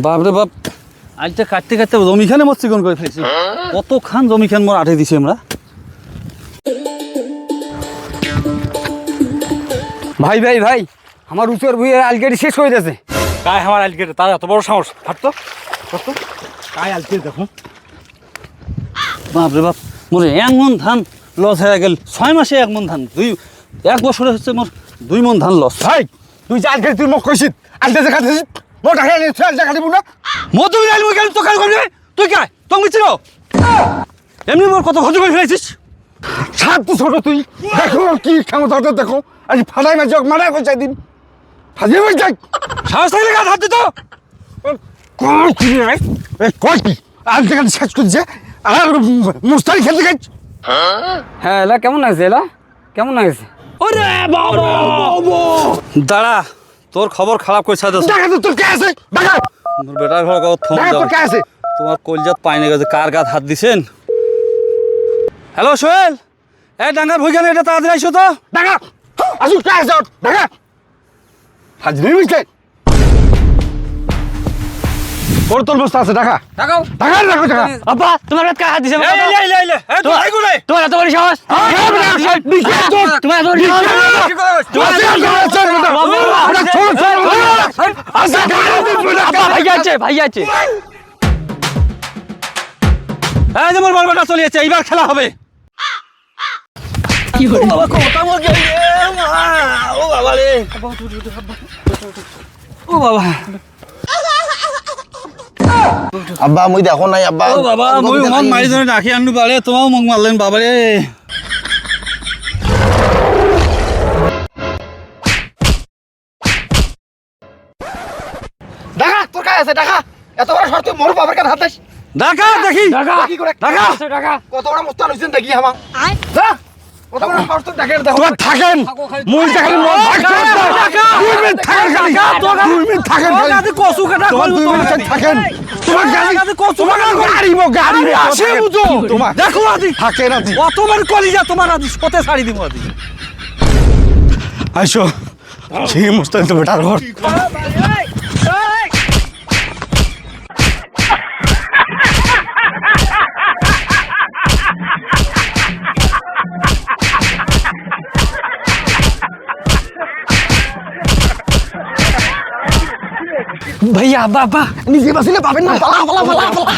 বাপরে বাপ। আজটা কাটতে কাটতে জমিখানে মোর চিকন করে ফেলেছি। কত খান জমিখান মোর আঠে দিছি আমরা। ভাই ভাই ভাই আমার উচর ভুঁইয়ে আলকেটি শেষ করে দিয়েছে কায় আমার আলকে তার এত বড় সাহস। হাঁটতো হাঁটতো কায় আলকে দেখো। বাপরে বাপ মোর এমন ধান লস হয়ে গেল। ছয় মাসে এক মন ধান দুই এক বছরে হচ্ছে মোর দুই মন ধান লস। ভাই তুই যে আলকেটি তুই মোক কইছিস যে কাটিস মোট টাকা নিয়ে কাটিব না। মধু মিলাইল মুই গেল তো কাল করবি তুই কে? তো মিছিল এমনি মোর কত খরচ করে ফেলেছিস? সাত তুই ছোট তুই। দেখো কি ক্ষমতা তোর দেখো। আজ ফাটাই মাঝে মারা কইছে দিন ফাজিয়ে বই যাই সাহস থাকলে গাছ হাত দিত। কই কি রে কই কি? কাটি শেষ করছে আর মুস্তারি খেলতে গেছ। হ্যাঁ এলা কেমন আছে এলা? কেমন আছে? ওরে বাবা! দাঁড়া। তোর খবর খারাপ করে দোস দেখা তো তোর কে আছে? দেখা। তোর বেটার ঘর কত থম দাও কে আছে? তোমার কলজাত পাইনে গেছে কার গাত হাত দিছেন? হ্যালো সোহেল? এ ডাঙ্গার ভুইখানে এটা তাড়াতাড়ি আইসো তো। ডাঙ্গা আসুন কে আছে? ডাঙ্গা বই যাই ওর তোর বস্তা আছে দেখা টাকাও দেখা রাখো দেখা আব্বা তোমার হাত কায় হাত দিছে এই এই এই এই তো আই তোমার এত বড় সাহস তোমার এত বড় আব্বা ভাই আছে ভাই আছে এই যে মোর বলবাটা চলে যাচ্ছে এইবার খেলা হবে কি হলো বাবা কথা মর ও বাবা রে ও বাবা আব্বা মুই দেখো নাই আব্বা। ও বাবা মই মন মারি ধরে রাখি আনু পারে তোমাও মোক মারলেন বাবা রে দেখা তোর কাছে আছে দেখা। এত বড় শর্ত মোর বাবার কাছে হাত দিস দেখা দেখি। টাকা কি করে দেখা। টাকা কত বড় মুস্তান হইছেন দেখি আমার যা। কত বড় শর্ত দেখেন দেখো থাকেন। মুই দেখেন মন দুই মিনিট থাকেন দুই মিনিট থাকেন কসু কাটা তোমার দুই মিনিট থাকেন। তোমার গাড়ি তোমার গাড়ি মো গাড়ি রে আসে। বুঝো। তোমার দেখো আদি। থাকে না দি অতবার কলিজা তোমার আদি সতে ছাড়ি দিব আদি। আইসো। সেই মুস্তান তো বেটার ঘর। ভাইয়া আব্বা আব্বা নিজে বাসিলে পাবেন না পালা পালা পালা পালা